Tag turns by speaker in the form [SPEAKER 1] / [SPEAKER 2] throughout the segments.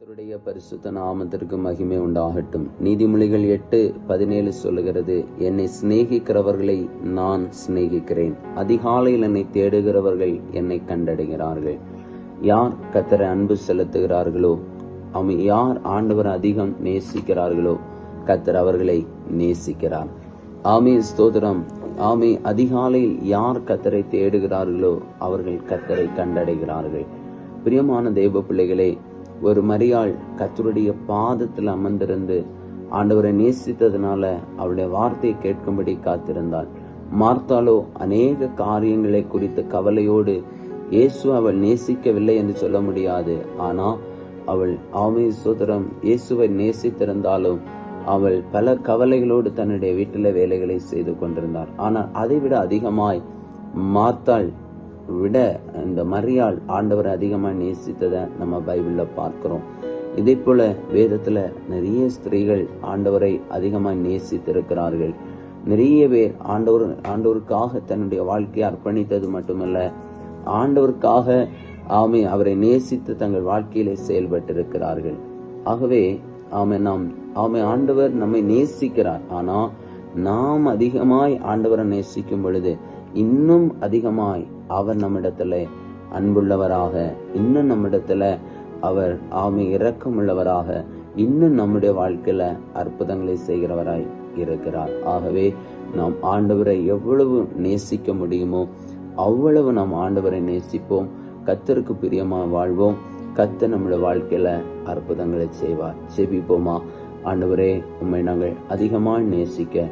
[SPEAKER 1] கர்த்தருடைய பரிசுத்த நாமத்திற்கு மகிமை உண்டாகட்டும். நீதிமொழிகள் எட்டு பதினேழு சொல்லுகிறது என்னை சிநேகிக்கிறவர்களை நான் சிநேகிக்கிறேன். அதிகாலையில் என்னை தேடுகிறவர்கள் என்னை கண்டடைகிறார்கள். யார் கத்தரை அன்பு செலுத்துகிறார்களோ அவன் யார் ஆண்டவர் அதிகம் நேசிக்கிறார்களோ கத்தர் அவர்களை நேசிக்கிறார். ஆமே ஸ்தோதரம் ஆமே அதிகாலையில் யார் கத்தரை தேடுகிறார்களோ அவர்கள் கத்தரை கண்டடைகிறார்கள். பிரியமான தெய்வ பிள்ளைகளே ஒரு மரியாள் கத்தருடைய பாதத்தில் அமர்ந்திருந்து ஆண்டவரை நேசித்ததுனால அவளுடைய வார்த்தையை கேட்கும்படி காத்திருந்தாள். மார்த்தாலோ அநேக காரியங்களை குறித்த கவலையோடு இயேசு அவள் நேசிக்கவில்லை என்று சொல்ல முடியாது. ஆனால் அவள் ஆமை சுதரம் இயேசுவை நேசித்திருந்தாலும் அவள் பல கவலைகளோடு தன்னுடைய வீட்டில் வேலைகளை செய்து கொண்டிருந்தார் ஆனால் அதை விட அதிகமாய் மார்த்தாள் விட இந்த மரியாள் ஆண்டவரை அதிகமாக நேசித்ததை நம்ம பைபிளில் பார்க்குறோம். இதே போல வேதத்தில் நிறைய ஸ்திரீகள் ஆண்டவரை அதிகமாக நேசித்திருக்கிறார்கள். நிறைய பேர் ஆண்டவர் ஆண்டவருக்காக தன்னுடைய வாழ்க்கையை அர்ப்பணித்தது மட்டுமல்ல ஆண்டவருக்காக ஆமை அவரை நேசித்து தங்கள் வாழ்க்கையிலே செயல்பட்டிருக்கிறார்கள். ஆகவே ஆமை நாம் ஆமை ஆண்டவர் நம்மை நேசிக்கிறார். ஆனால் நாம் அதிகமாய் ஆண்டவரை நேசிக்கும் பொழுது இன்னும் அதிகமாய் அவர் நம்மிடத்துல அன்புள்ளவராக இன்னும் நம்மிடத்துல அவர் ஆமை இரக்கமுள்ளவராக இன்னும் நம்முடைய வாழ்க்கையில அற்புதங்களை செய்கிறவராய் இருக்கிறார். ஆகவே நாம் ஆண்டவரை எவ்வளவு நேசிக்க முடியுமோ அவ்வளவு நாம் ஆண்டவரை நேசிப்போம். கத்தருக்கு பிரியமா வாழ்வோம். கத்த நம்முடைய வாழ்க்கையில அற்புதங்களை செய்வார். செபிப்போமா? ஆண்டவரே உண்மை நாங்கள் அதிகமாக நேசிக்க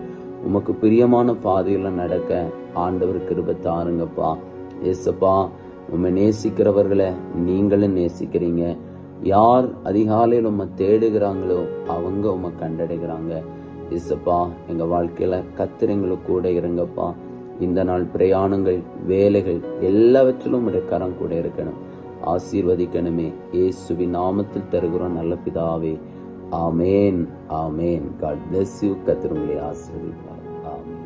[SPEAKER 1] உமக்கு பிரியமான பாதையில நடக்க ஆண்டவர் கிருபை தாருங்கப்பா. ஏசப்பா உண்மை நேசிக்கிறவர்களை நீங்களும் நேசிக்கிறீங்க. யார் அதிகாலையில் உம்மை தேடுகிறாங்களோ அவங்க உம்மை கண்டடைகிறாங்க. இசப்பா எங்கள் வாழ்க்கையில் கத்திரங்களுக்கு கூட இருங்கப்பா. இந்த நாள் பிரயாணங்கள் வேலைகள் எல்லாவற்றிலும் உடைய கரம் கூட இருக்கணும். ஆசீர்வதிக்கணுமே. ஏசுவி நாமத்தில் தருகிறோம் நல்ல பிதாவே. ஆமேன் ஆமேன். காட் பிளஸ் யூ கத்திரங்களை ஆசீர்வதிப்பார். ஆமேன்.